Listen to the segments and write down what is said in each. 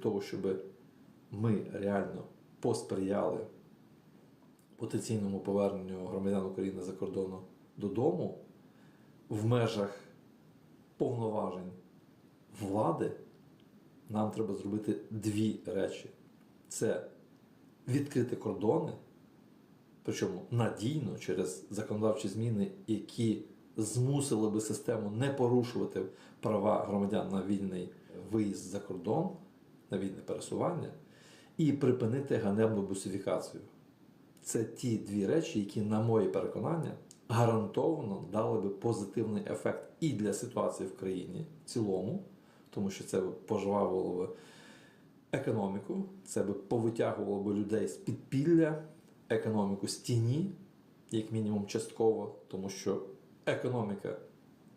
того, щоб ми реально посприяли потенційному поверненню громадян України за кордону додому в межах повноважень влади, нам треба зробити дві речі: це відкрити кордони, причому надійно через законодавчі зміни, які змусили би систему не порушувати права громадян на вільний виїзд за кордон, на вільне пересування, і припинити ганебну бусифікацію. Це ті дві речі, які, на моє переконання, гарантовано дали би позитивний ефект і для ситуації в країні в цілому, тому що це пожвавило би економіку, це би повитягувало би людей з підпілля, економіку з тіні, як мінімум частково, тому що економіка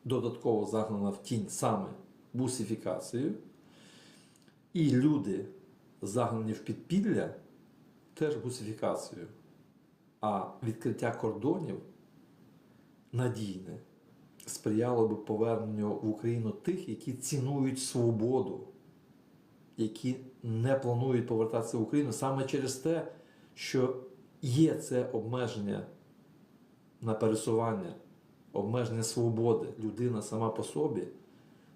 додатково загнана в тінь саме бусифікацією, і люди, загнані в підпілля, теж бусифікацією. А відкриття кордонів надійне сприяло би поверненню в Україну тих, які цінують свободу, які не планують повертатися в Україну саме через те, що є це обмеження на пересування, обмеження свободи. Людина сама по собі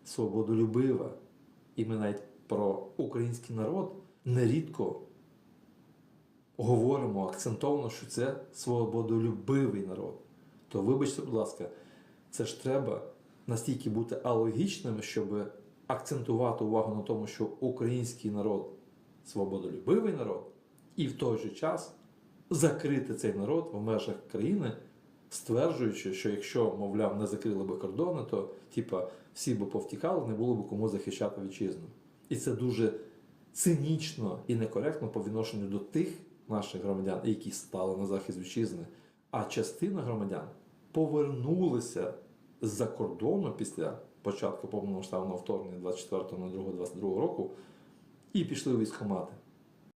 свободолюбива. І ми навіть про український народ нерідко говоримо акцентовано, що це свободолюбивий народ. То вибачте, будь ласка, це ж треба настільки бути алогічними, щоб акцентувати увагу на тому, що український народ свободолюбивий народ, і в той же час закрити цей народ в межах країни, стверджуючи, що якщо, мовляв, не закрили би кордони, то типа всі би повтікали, не було б кому захищати вітчизну. І це дуже цинічно і некоректно по відношенню до тих наших громадян, які стали на захист вітчизни, а частина громадян повернулися з-за кордону після початку повномасштабного вторгнення 24.02.22 року і пішли у військкомати.